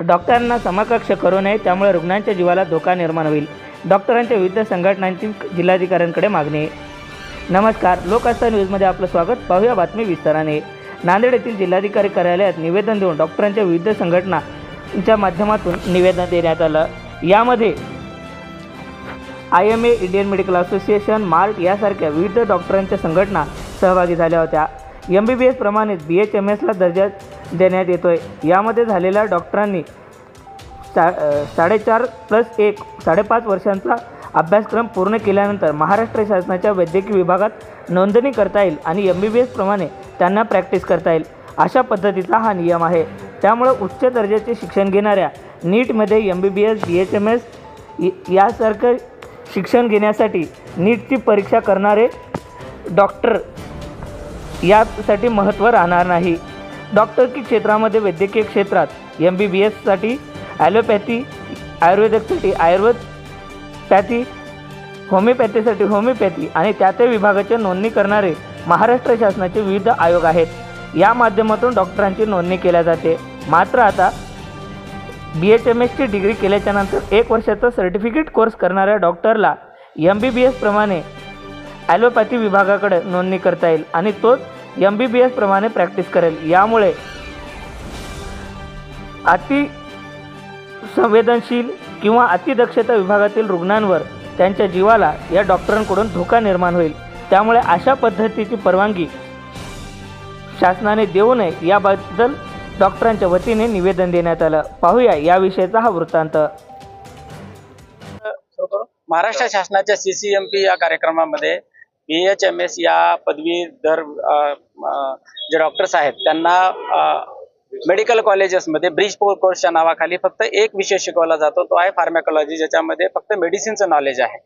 डॉक्टरांना समकक्ष करू नये त्यामुळे रुग्णांच्या जीवाला धोका निर्माण होईल. डॉक्टरांच्या विविध संघटनांची जिल्हाधिकाऱ्यांकडे मागणी. नमस्कार लोकास्था न्यूजमध्ये आपलं स्वागत. पाहूया बातमी विस्ताराने. नांदेड येथील जिल्हाधिकारी कार्यालयात निवेदन देऊन डॉक्टरांच्या विविध संघटनांच्या माध्यमातून निवेदन देण्यात आलं. यामध्ये I M A Indian medical association mart यासारख्या विविध डॉक्टरांच्या संघटना सहभागी झाल्या होत्या. एम बी बी एसप्रमाणेच बी एच एम एसला दर्जा देण्यात येतो आहे यामध्ये झालेल्या डॉक्टरांनी सा साडेचार प्लस एक साडेपाच वर्षांचा अभ्यासक्रम पूर्ण केल्यानंतर महाराष्ट्र शासनाच्या वैद्यकीय विभागात नोंदणी करता येईल आणि एम बी बी एसप्रमाणे त्यांना प्रॅक्टिस करता येईल. अशा पद्धतीचा हा नियम आहे. त्यामुळं उच्च दर्जाचे शिक्षण घेणाऱ्या नीटमध्ये M B B S B H M S यासारखं शिक्षण घेण्यासाठी नीटची परीक्षा करणारे डॉक्टर यासाठी महत्त्व राहणार नाही. डॉक्टरकी क्षेत्रामध्ये वैद्यकीय क्षेत्रात एम बी बी एससाठी ॲलोपॅथी आयुर्वेदिकसाठी आयुर्वेद पॅथी होमिओपॅथीसाठी होमिओपॅथी आणि त्या त्या विभागाची नोंदणी करणारे महाराष्ट्र शासनाचे विविध आयोग आहेत. या माध्यमातून डॉक्टरांची नोंदणी केल्या जाते. मात्र आता बी एच एम एसची डिग्री केल्याच्यानंतर एक वर्षाचा सर्टिफिकेट कोर्स करणाऱ्या डॉक्टरला एम बी बी एसप्रमाणे ॲलोपॅथी विभागाकडे नोंदणी करता येईल आणि तोच एम बी बी एसप्रमाणे प्रॅक्टिस करेल. यामुळे अति संवेदनशील किंवा अतिदक्षता विभागातील रुग्णांवर त्यांच्या जीवाला या डॉक्टरांकडून धोका निर्माण होईल. त्यामुळे अशा पद्धतीची परवानगी शासनाने देऊ नये याबद्दल डॉक्टरांच्या वतीने निवेदन देण्यात आलं. पाहूया याविषयीचा हा वृत्तांत. महाराष्ट्र शासनाच्या सीसीएमपी या कार्यक्रमामध्ये बी एच एम एस या पदवीधर जे डॉक्टर्स आहेत त्यांना मेडिकल कॉलेजेसमध्ये ब्रिज कोर्सच्या नावाखाली फक्त एक विषय शिकवला जातो तो आहे फार्मॅकॉलॉजी ज्याच्यामध्ये फक्त मेडिसिनचं नॉलेज आहे.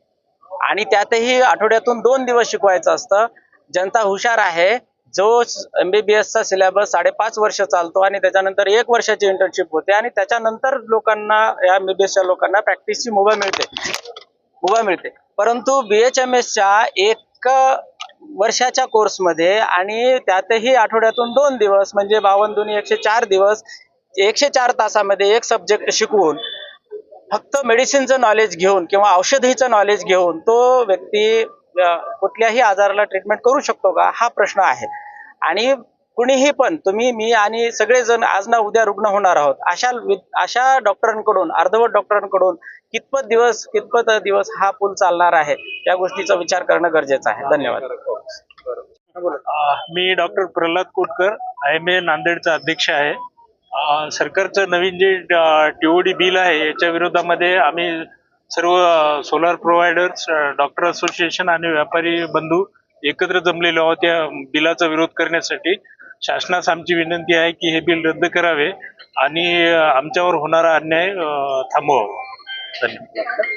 आणि त्यातही आठवड्यातून दोन दिवस शिकवायचं असतं. जनता हुशार आहे जो एमबीबीएसचा सिलेबस साडेपाच वर्ष चालतो आणि त्याच्यानंतर एक वर्षाची इंटर्नशिप होते आणि त्याच्यानंतर लोकांना या एमबीबीएसच्या लोकांना प्रॅक्टिसची मुभा मिळते. मुभा मिळते. परंतु बी एच एम एसच्या एक वर्षाच्या कोर्समध्ये आणि त्यातही आठवड्यातून दोन दिवस म्हणजे बावन्न दोन्ही एकशे चार दिवस एकशे चार तासामध्ये एक सब्जेक्ट शिकवून फक्त मेडिसिनचं नॉलेज घेऊन किंवा औषधीचं नॉलेज घेऊन तो व्यक्ती कुठल्याही आजाराला ट्रीटमेंट करू शकतो का? हा प्रश्न आहे. आणि कुणीही पण तुम्ही मी आणि सगळेजण आज ना उद्या रुग्ण होणार आहोत. अशा अशा डॉक्टरांकडून अर्धवट डॉक्टरांकडून कितपत दिवस कितपत दिवस हा पूल चालणार आहे या गोष्टीचा विचार करणं गरजेचं आहे. धन्यवाद. मी doctor Pralhad Kotkar I M A नांदेडचा अध्यक्ष आहे. सरकारचं नवीन जे टीओडी बिल आहे याच्या विरोधामध्ये आम्ही सर्व सोलार प्रोव्हायडर्स डॉक्टर असोसिएशन आणि व्यापारी बंधू एकत्र जमलेलो आहोत या बिलाचा विरोध करण्यासाठी. शासनास आमची विनंती आहे की हे बिल रद्द करावे आणि आमच्यावर होणारा अन्याय थांबवावा. धन्यवाद.